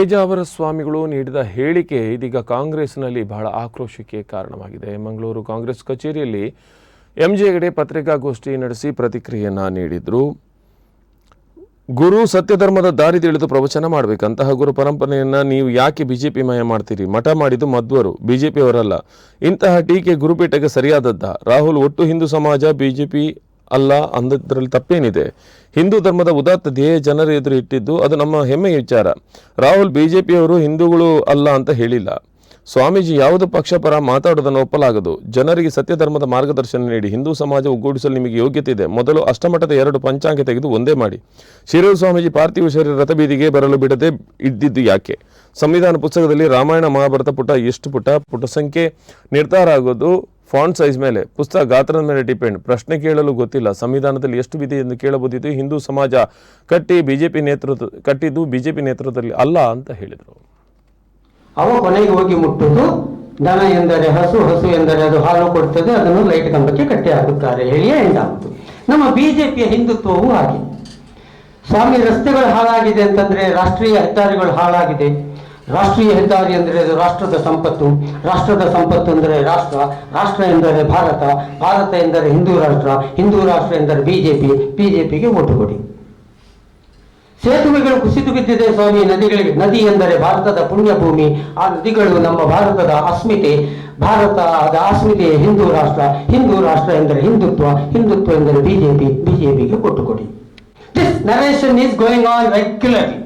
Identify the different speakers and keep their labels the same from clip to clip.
Speaker 1: ಪೇಜಾವರ ಸ್ವಾಮಿಗಳು ನೀಡಿದ ಹೇಳಿಕೆ ಇದೀಗ ಕಾಂಗ್ರೆಸ್ನಲ್ಲಿ ಬಹಳ ಆಕ್ರೋಶಕ್ಕೆ ಕಾರಣವಾಗಿದೆ. ಮಂಗಳೂರು ಕಾಂಗ್ರೆಸ್ ಕಚೇರಿಯಲ್ಲಿ ಎಂಜೆ ಹೆಗಡೆ ಪತ್ರಿಕಾಗೋಷ್ಠಿ ನಡೆಸಿ ಪ್ರತಿಕ್ರಿಯೆಯನ್ನು ನೀಡಿದರು. ಗುರು ಸತ್ಯಧರ್ಮದ ದಾರಿ ತಿಳಿದು ಪ್ರವಚನ ಮಾಡಬೇಕು, ಅಂತಹ ಗುರು ಪರಂಪರೆಯನ್ನು ನೀವು ಯಾಕೆ ಬಿಜೆಪಿ ಮಯ ಮಾಡ್ತೀರಿ? ಮಠ ಮಾಡಿದ್ದು ಮಧ್ವರು, ಬಿಜೆಪಿಯವರಲ್ಲ. ಇಂತಹ ಟೀಕೆ ಗುರುಪೀಠಕ್ಕೆ ಸರಿಯಾದದ್ದ? ರಾಹುಲ್ ಒಟ್ಟು ಹಿಂದೂ ಸಮಾಜ, ಬಿಜೆಪಿ ಅಲ್ಲ ಅಂದದ್ರಲ್ಲಿ ತಪ್ಪೇನಿದೆ. ಹಿಂದೂ ಧರ್ಮದ ಉದಾತ್ತ ಧ್ಯೇಯ ಜನರ ಎದುರು ಇಟ್ಟಿದ್ದು ಅದು ನಮ್ಮ ಹೆಮ್ಮೆಯ ವಿಚಾರ. ರಾಹುಲ್ ಬಿಜೆಪಿಯವರು ಹಿಂದೂಗಳು ಅಲ್ಲ ಅಂತ ಹೇಳಿಲ್ಲ. ಸ್ವಾಮೀಜಿ ಯಾವುದು ಪಕ್ಷ ಪರ ಮಾತಾಡೋದನ್ನು ಒಪ್ಪಲಾಗದು. ಜನರಿಗೆ ಸತ್ಯ ಧರ್ಮದ ಮಾರ್ಗದರ್ಶನ ನೀಡಿ ಹಿಂದೂ ಸಮಾಜ ಒಗ್ಗೂಡಿಸಲು ನಿಮಗೆ ಯೋಗ್ಯತೆ ಇದೆ. ಮೊದಲು ಅಷ್ಟಮಠದ ಎರಡು ಪಂಚಾಂಗ ತೆಗೆದು ಒಂದೇ ಮಾಡಿ. ಶಿರೂರು ಸ್ವಾಮೀಜಿ ಪಾರ್ಥಿವ ಶರೀರ ರಥಬೀದಿಗೆ ಬರಲು ಬಿಡದೆ ಇದ್ದಿದ್ದು ಯಾಕೆ? ಸಂವಿಧಾನ ಪುಸ್ತಕದಲ್ಲಿ ರಾಮಾಯಣ ಮಹಾಭಾರತ ಪುಟ ಎಷ್ಟು ಪುಟ? ಪುಟ ಸಂಖ್ಯೆ ನಿರ್ಧಾರ ಆಗೋದು ಫಾಂಟ್ ಸೈಜ್ ಮೇಲೆ ಪುಸ್ತಕ ಗಾತ್ರದ ಮೇಲೆ ಡಿಪೆಂಡ್. ಪ್ರಶ್ನೆ ಕೇಳಲು ಗೊತ್ತಿಲ್ಲ. ಸಂವಿಧಾನದಲ್ಲಿ ಎಷ್ಟು ವಿಧಿ ಎಂದು ಕೇಳಬಹುದಿತ್ತು? ಹಿಂದೂ ಸಮಾಜ ಕಟ್ಟಿ ಬಿಜೆಪಿ ನೇತೃತ್ವ, ಕಟ್ಟಿದ್ದು ಬಿಜೆಪಿ ನೇತೃತ್ವದಲ್ಲಿ ಅಲ್ಲ ಅಂತ ಹೇಳಿದರು.
Speaker 2: ಅವ ಕೊನೆಗೆ ಹೋಗಿ ಮುಟ್ಟುದು ದನ ಎಂದರೆ ಹಸು ಹಸು ಎಂದರೆ ಅದು ಹಾಲು ಕೊಡ್ತದೆ, ಅದನ್ನು ಲೈಟ್ ಕಂಬಕ್ಕೆ ಕಟ್ಟಿ ಹಾಕುತ್ತಾರೆ. ಹೇಳಿಯೇ ಎಂಡಾಗುದು ನಮ್ಮ ಬಿಜೆಪಿಯ ಹಿಂದುತ್ವವು ಹಾಗೆ. ಸ್ವಾಮಿ, ರಸ್ತೆಗಳು ಹಾಳಾಗಿದೆ ಅಂತಂದ್ರೆ ರಾಷ್ಟ್ರೀಯ ಹೆದ್ದಾರಿಗಳು ಹಾಳಾಗಿದೆ. ರಾಷ್ಟ್ರೀಯ ಹೆದ್ದಾರಿ ಅಂದರೆ ಅದು ರಾಷ್ಟ್ರದ ಸಂಪತ್ತು. ರಾಷ್ಟ್ರದ ಸಂಪತ್ತು ಅಂದರೆ ರಾಷ್ಟ್ರ. ರಾಷ್ಟ್ರ ಎಂದರೆ ಭಾರತ. ಭಾರತ ಎಂದರೆ ಹಿಂದೂ ರಾಷ್ಟ್ರ. ಹಿಂದೂ ರಾಷ್ಟ್ರ ಎಂದರೆ ಬಿಜೆಪಿ. ಬಿಜೆಪಿಗೆ ಓಟು ಕೊಡಿ. ಸೇತುವೆಗಳು ಕುಸಿದು ಬಿದ್ದಿದೆ ಸ್ವಾಮಿ. ನದಿಗಳಿಗೆ ನದಿ ಎಂದರೆ ಭಾರತದ ಪುಣ್ಯಭೂಮಿ. ಆ ನದಿಗಳು ನಮ್ಮ ಭಾರತದ ಅಸ್ಮಿತೆ. ಭಾರತದ ಅಸ್ಮಿತೆ ಹಿಂದೂ ರಾಷ್ಟ್ರ. ಹಿಂದೂ ರಾಷ್ಟ್ರ ಎಂದರೆ ಹಿಂದುತ್ವ. ಹಿಂದುತ್ವ ಎಂದರೆ ಬಿಜೆಪಿ. ಬಿಜೆಪಿಗೆ ಕೊಟ್ಟು ಕೊಡಿ. This narration is going on regularly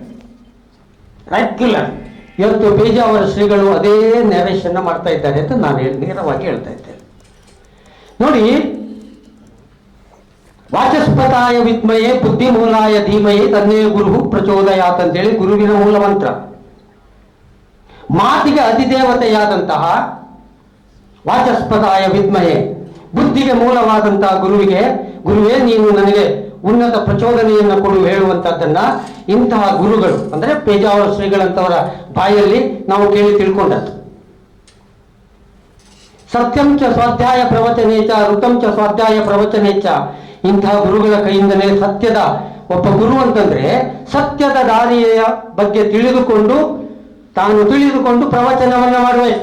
Speaker 2: regular ಇವತ್ತು ಪೇಜಾವರ ಶ್ರೀಗಳು ಅದೇ ನ್ಯಾರೇಷನ್ನ ಮಾಡ್ತಾ ಇದ್ದಾರೆ ಅಂತ ನಾನು ನೇರವಾಗಿ ಹೇಳ್ತಾ ಇದ್ದೇನೆ. ನೋಡಿ, ವಾಚಸ್ಪತಾಯ ವಿದ್ಮಯೇ ಬುದ್ಧಿಮೂಲಾಯ ಧೀಮಯೇ ತನ್ನೇ ಗುರು ಪ್ರಚೋದಯಾತ್ ಅಂತೇಳಿ ಗುರುವಿನ ಮೂಲ ಮಂತ್ರ. ಮಾತಿಗೆ ಅತಿದೇವತೆಯಾದಂತಹ ವಾಚಸ್ಪತಾಯ ವಿದ್ಮಯೇ ಬುದ್ಧಿಗೆ ಮೂಲವಾದಂತಹ ಗುರುವಿಗೆ, ಗುರುವೇ, ನೀನು ನನಗೆ ಉನ್ನತ ಪ್ರಚೋದನೆಯನ್ನು ಕೊಡು ಹೇಳುವಂತಹದ್ದನ್ನ ಇಂತಹ ಗುರುಗಳು, ಅಂದ್ರೆ ಪೇಜಾವರ ಶ್ರೀಗಳಂತವರ ಬಾಯಲ್ಲಿ ನಾವು ಕೇಳಿ ತಿಳ್ಕೊಂಡದ್ದು. ಸತ್ಯಂ ಚ ಸ್ವಾಧ್ಯಾಯ ಪ್ರವಚನೇಚ ಋತಂ ಚ ಸ್ವಾಧ್ಯಾಯ ಪ್ರವಚನೇಚ ಇಂತಹ ಗುರುಗಳ ಕೈಯಿಂದಲೇ ಸತ್ಯದ ಒಬ್ಬ ಗುರು ಅಂತಂದ್ರೆ ಸತ್ಯದ ದಾರಿಯ ಬಗ್ಗೆ ತಿಳಿದುಕೊಂಡು, ತಾನು ತಿಳಿದುಕೊಂಡು ಪ್ರವಚನವನ್ನ ಮಾಡಬೇಕು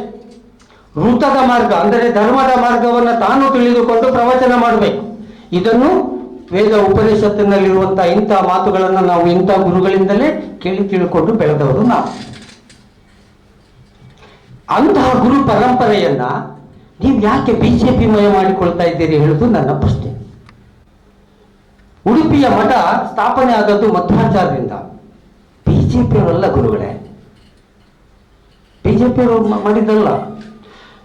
Speaker 2: ಋತದ ಮಾರ್ಗ, ಅಂದರೆ ಧರ್ಮದ ಮಾರ್ಗವನ್ನು ತಾನು ತಿಳಿದುಕೊಂಡು ಪ್ರವಚನ ಮಾಡಬೇಕು ಇದನ್ನು ವೇದ ಉಪನಿಷತ್ತಿನಲ್ಲಿರುವಂತಹ ಇಂತಹ ಮಾತುಗಳನ್ನು ನಾವು ಇಂತಹ ಗುರುಗಳಿಂದಲೇ ಕೇಳಿ ತಿಳ್ಕೊಂಡು ಬೆಳೆದವರು ನಾವು. ಅಂತಹ ಗುರು ಪರಂಪರೆಯನ್ನ ನೀವು ಯಾಕೆ ಬಿಜೆಪಿ ಮಯ ಮಾಡಿಕೊಳ್ತಾ ಇದ್ದೀರಿ ಹೇಳುದು ನನ್ನ ಪ್ರಶ್ನೆ. ಉಡುಪಿಯ ಮಠ ಸ್ಥಾಪನೆ ಆದದ್ದು ಮಧ್ವಾಚಾರ್ಯರಿಂದ. ಬಿಜೆಪಿಯವರಲ್ಲ ಗುರುಗಳೇ. ಬಿಜೆಪಿಯವರು ಮಾಡಿದ್ದಲ್ಲ.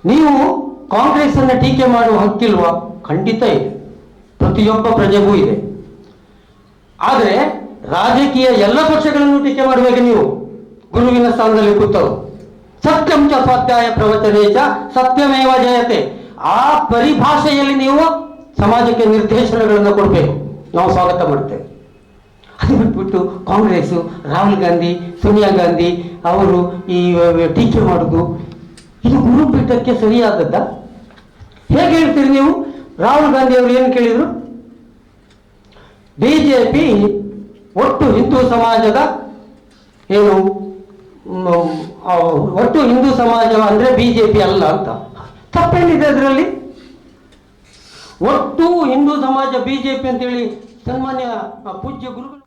Speaker 2: ನೀವು ಕಾಂಗ್ರೆಸ್ ಅನ್ನ ಟೀಕೆ ಮಾಡುವ ಹಕ್ಕಿಲ್ವಾ? ಖಂಡಿತ ಇದೆ. ಪ್ರತಿಯೊಬ್ಬ ಪ್ರಜೆಗೂ ಇದೆ. ಆದರೆ ರಾಜಕೀಯ ಎಲ್ಲ ಪಕ್ಷಗಳನ್ನು ಟೀಕೆ ಮಾಡಬೇಕು ನೀವು ಗುರುವಿನ ಸ್ಥಾನದಲ್ಲಿ ಕೂತರು ಸತ್ಯಂ ಚ ಸ್ವಾಧ್ಯಾಯ ಪ್ರವಚನೇ ಚ ಸತ್ಯಮೇವ ಜಯತೆ. ಆ ಪರಿಭಾಷೆಯಲ್ಲಿ ನೀವು ಸಮಾಜಕ್ಕೆ ನಿರ್ದೇಶನಗಳನ್ನು ಕೊಡಬೇಕು. ನಾವು ಸ್ವಾಗತ ಮಾಡ್ತೇವೆ ಅದು ಬಿಟ್ಬಿಟ್ಟು ಕಾಂಗ್ರೆಸ್ಸು ರಾಹುಲ್ ಗಾಂಧಿ, ಸೋನಿಯಾ ಗಾಂಧಿ ಅವರು ಈ ಟೀಕೆ ಮಾಡುದು. ಇದು ಗುರುಪೀಠಕ್ಕೆ ಸರಿಯಾದದ್ದ? ಹೇಗೆ ಹೇಳ್ತೀರಿ ನೀವು? ರಾಹುಲ್ ಗಾಂಧಿ ಅವರು ಏನು ಜೆ ಬಿಜೆಪಿ ಒಟ್ಟು ಹಿಂದೂ ಸಮಾಜದ ಏನು ಒಟ್ಟು ಹಿಂದೂ ಸಮಾಜ ಅಂದ್ರೆ ಬಿಜೆಪಿ ಅಲ್ಲ ಅಂತ. ತಪ್ಪೇನಿದೆ ಅದರಲ್ಲಿ? ಒಟ್ಟು ಹಿಂದೂ ಸಮಾಜ ಬಿಜೆಪಿ ಅಂತೇಳಿ ಸನ್ಮಾನ್ಯ ಪೂಜ್ಯ ಗುರುಗಳು